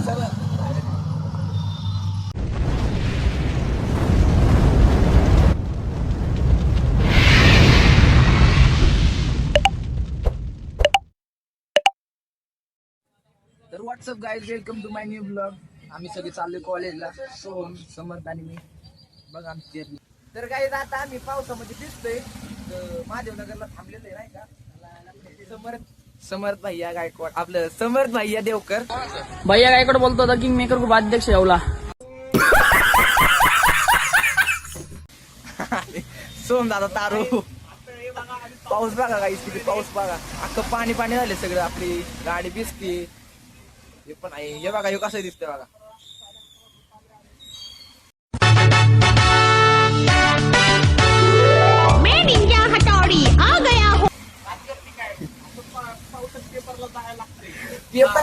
सगळं तर what's up guys welcome to my new blog आम्ही सगळे चाललोय कॉलेजला सोहम समर्थ आणि मी. बघा आमची तर काही आता आम्ही पावसामध्ये दिसतोय. तर महादेवनगरला थांबलेलो आहे नाही का? समर्थ समर्थ भैया गायकवाड. आपलं समर्थ भैया देवकर. भैया गायकवाड बोलतो होता किंग मेकर खूप अध्यक्ष येवला. सोम दादा तारू. पाऊस बघा काही किती पाऊस बघा. अख्खं पाणी पाणी झाले सगळं आपली गाडी भिजते. हे पण आहे. हे बघा हे कसं दिसतंय बघा.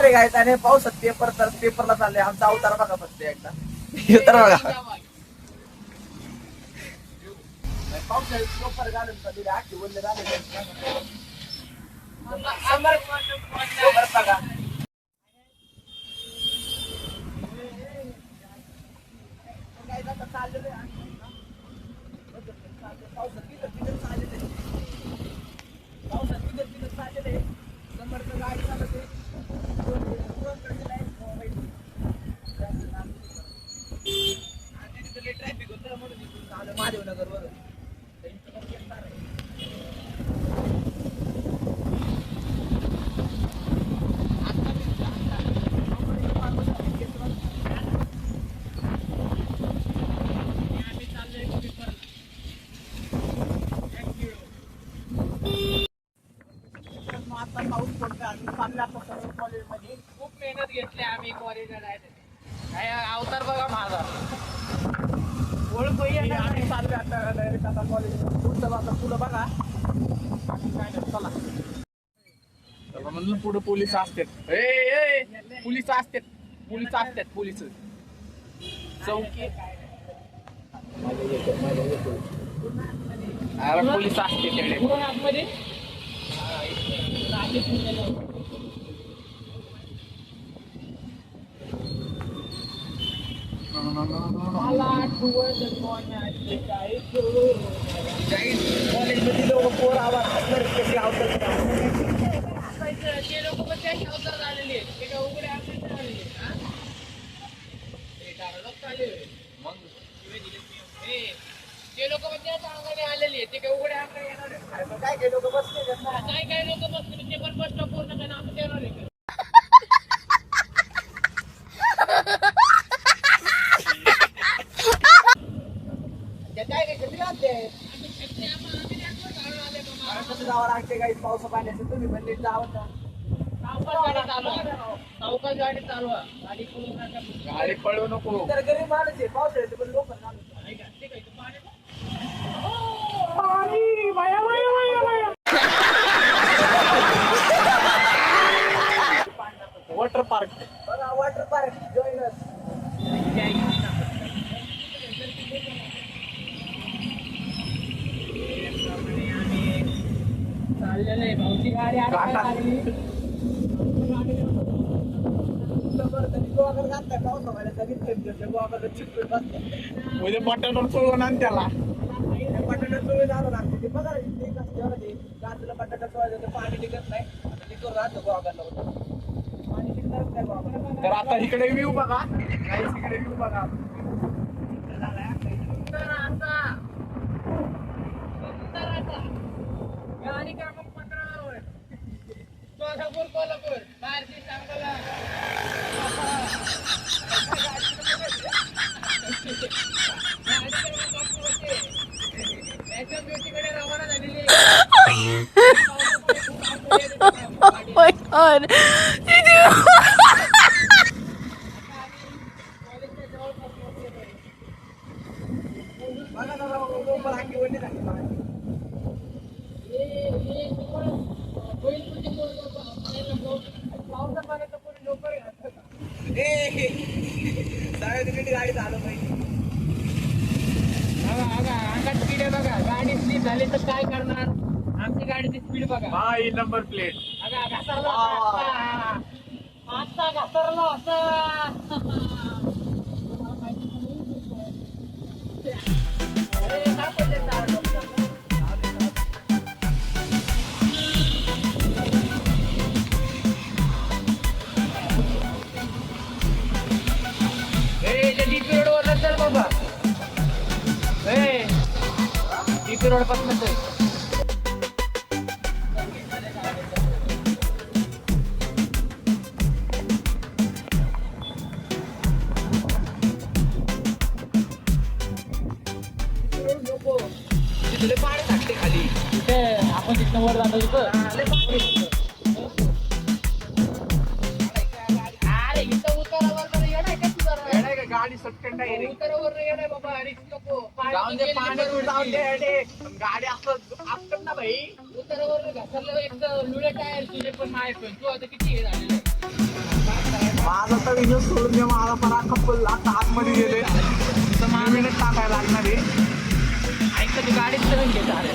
पेपर काय आणि पावसात पेपर तर पेपरला चालले. आमचा अवतार बघा फक्त एकदा. तर बघा. पावसाळ्यात पेपर घालून कधी आखी बोलले झाले समर्थ समर्थ बघा काय आता चाललेलं आहे आम्ही. पावसात तिथं तिथं चाललेलं आहे. पावसात तिथं तिथं चाललेलं आहे. समर्थ गाडी चालत आहे. दोन- दोन कडे लाईन मोबाईल. जास्त लांब नाही. आणि तिथं लय traffic होतं म्हणून इथून आलो महादेवनगरवरून. तर इथं पण येणार आहे. आता पाऊस पडतोय. आम्ही चाललो आता सर्व कॉलेजमध्ये. खूप मेहनत काय अवतार बघा माझा. ओळख आम्ही चाललो आता कॉलेजमध्ये. पुढचं पुढं बघा. बाकी काय नाही, चला. चला म्हणलं पुढे पोलीस असतात. ए ए पोलीस असतात. पोलीस असतात पोलीस. चौकी. अरे पोलीस असते तिकडे कॉलेजमध्ये लोक पोर आवाज कशी. ते लोक पण त्याचे अवतार झालेले आहेत. ते काय उघडे हा? ते ठरवलं चालेल. मग ते लोक पण त्याच अंगाने आलेले आहेत. ते काय उघडे येणार काय काय लोक बसले काय काय लोक बसतील ते पण बस स्टॉप पूर्ण काय नाव देणार आहे का? त्या काय काय कधी राहते कसं जावं लागते काही पावसा पाण्याचं तुम्ही पण नीट जावं. सावकाश गाडी चालवा. पळू नका. गाडी पळू नको. तर गरीब माणूस आहे पावसाळ्याचे पण लोक वॉटर पार्क. वॉटर पार्क जॉईनर चाललेलं आहे भाऊची गाडी आता काय झाली? गोवाकडे घातलाय पावसाळ्यात कधीच कधी गोवाकडे चिकटून बसतात उद्या बटाटा चोळून आण त्याला बटाटा चोळून आलो. लागते ते बघा गाजूला बटाटा चोळायचं ते पाणी टिकत नाही आता लिकून राहतं गोवाकडला पाणी टिकणारच नाही गोवाकडला तर आता इकडे व्ह्यू बघा. गाईस इकडे व्ह्यू बघा. तर आता राव, लोकं रांगी वळली झाली गाडी झालं पाहिजे बघा बघा अंगात आहे बघा गाडी स्लीप झाली तर काय करणार आमची गाडीची स्पीड बघा हा ही नंबर प्लेट अगा, घसरला आता. आता घसरला असा तिथले पाणी टाकते खाली. आपण तिथनं वर जातो तिथं. गाडी सटकन गाडी असं असतात ना भाई उतारावर घसरलं एक तर लुळे टायर तुझे पण तू आता किती हे झालेलं माझा तर विनोद सोडून दे माझा पण आता आतमध्ये गेले. तर मिनिट टाकायला लागणार आहे. ऐक तू गाडीत नवीन घेत अरे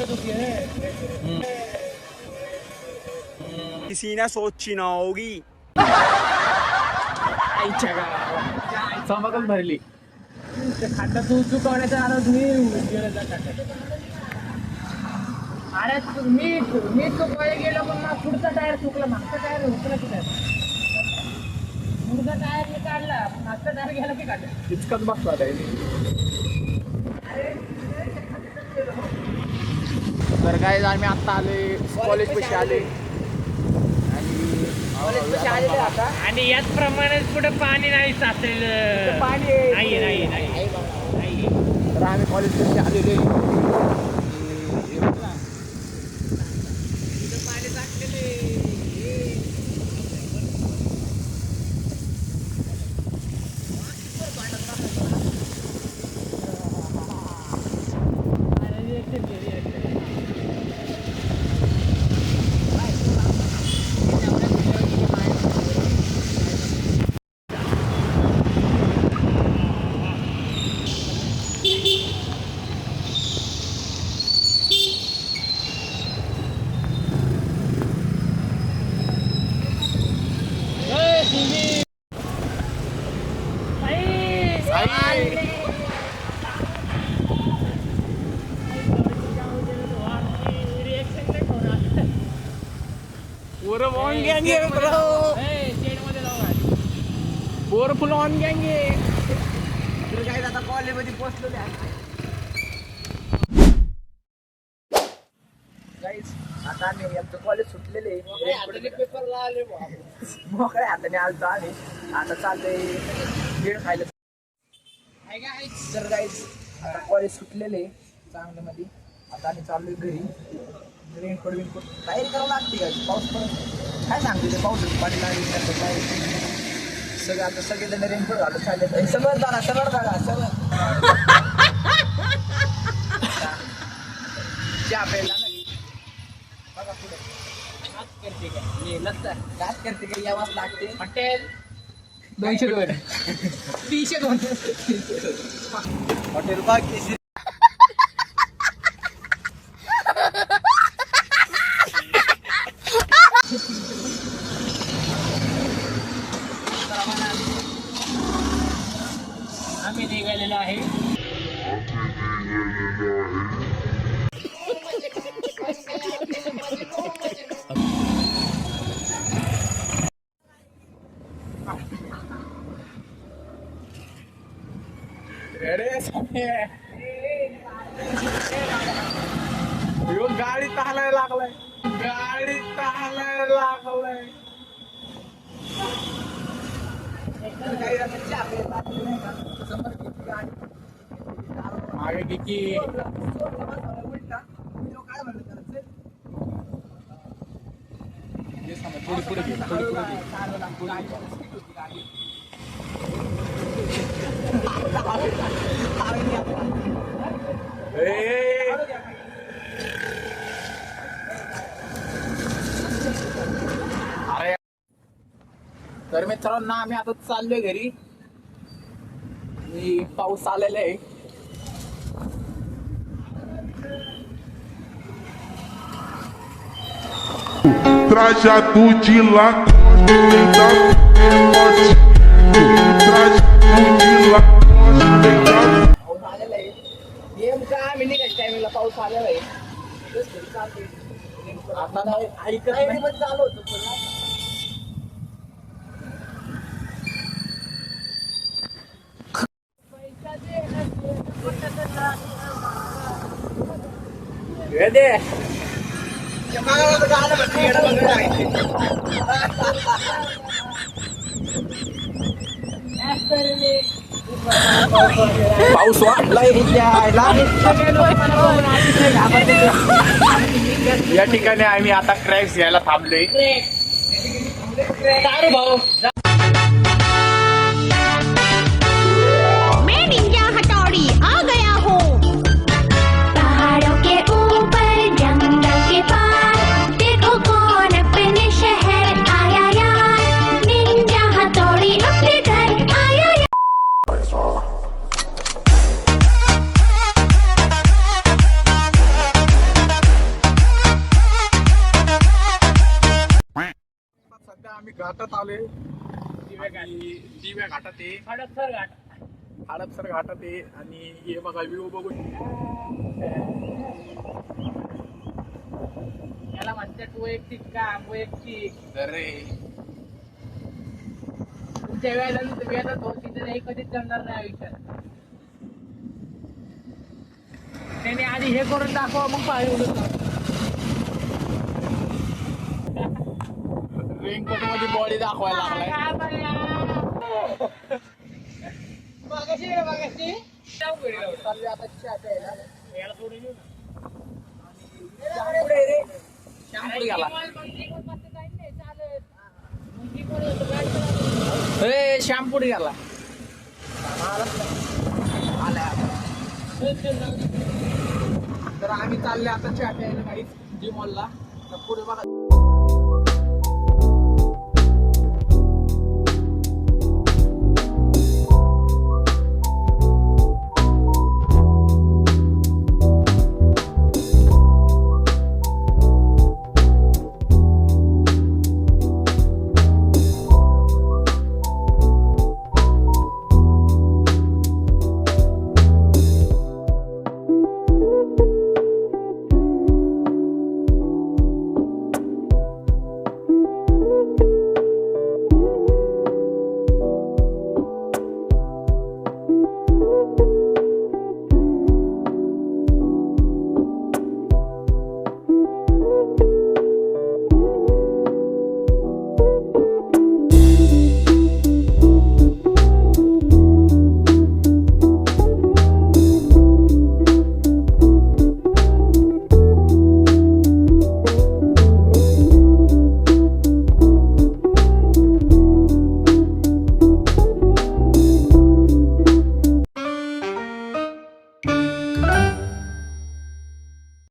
आहे किसी ने सोची ना होगी चमकच भरली ते खड्डा तू चुकवण्याचा आरोप मी. अरे तू- मी मी चुकवायला गेलो पण मग पुढचा टायर चुकला मागचा टायर हुकला की नाही पुढचा टायर मी काढला मागचा टायर गेला की काढला इतकंच बसला तर काय आम्ही आता आले कॉलेज पैसे आले आणि आता. आणि याच प्रमाणे पुढे पाणी नाही साचलेलं. पाणी. नाही नाही नाही नाही. तर आम्ही कॉलेज पैसे आलेले आणि एकटेच गेली, एकटेच. ए, सुमी. आई. रिएक्शन नाही होणार. पोरं ऑन गँग. पोरं फुल ऑन गँग आहे आता कॉलेजमध्ये गाईज आता आम्ही आमचं कॉलेज सुटलेले पेपरला आले. मोकळ्या हाताने आलतो आम्ही. आता चाललंय भेळ खायला. तर गाईज आता कॉलेज सुटलेले चांगलं मध्ये. आता आम्ही चाललोय घरी. रेनकोट बिनकोट तयारी करावं लागते का? पाऊस पडत काय सांगते ते पाऊस पाणी लागेल त्याचं काय? सगळे आता रेनकोट घालून चालले चहा प्यायला ना बघा पुढे. करते का? करते का? यावाच लागते. हॉटेल. दोनशे दोन. तीनशे दोन. हॉटेल बाग यो गाडी तालाय लागलाय. गाडी तालाय लागलाय. मागे किती? थोडी पुढे घे. पुढे घे. तर मित्रांनो आम्ही आता चाललोय घरी आणि पाऊस आलेला आहे Trajado de Lacoste, vem da Pelote. Trajado de Lacoste, vem da पाऊस आलेला आहे नेमका आम्ही निघायच्या टायमिंगला पाऊस आलेला आहे नाही ऐकत नाही चालू होतं. हे दे त्या मागाला तर आलं म्हणते, येडं बघत आहे. पाऊस वाटलाय या ठिकाणी आम्ही आता क्रॅक्स घ्यायला थांबलोय. भाऊ? आणि दिव्या घाटात आहे. हडपसर घाट. हडपसर घाटात आहे. आणि हे बघा व्ह्यू बघून. याला म्हणतात वैयक्तिक काम वैयक्तिक. अरे. तुमच्या वेळेला वेळेला दोन तिथे नाही कधीच जमणार नाही आयुष्यात. त्याने आधी हे करून दाखवा मग पाहिजे रेनकोटमध्ये बॉडी दाखवायला लागलाय. मागाशी मागाशी आता ए तर आम्ही चालले आता चॅट प्यायला काही जी तर पुढे बघा.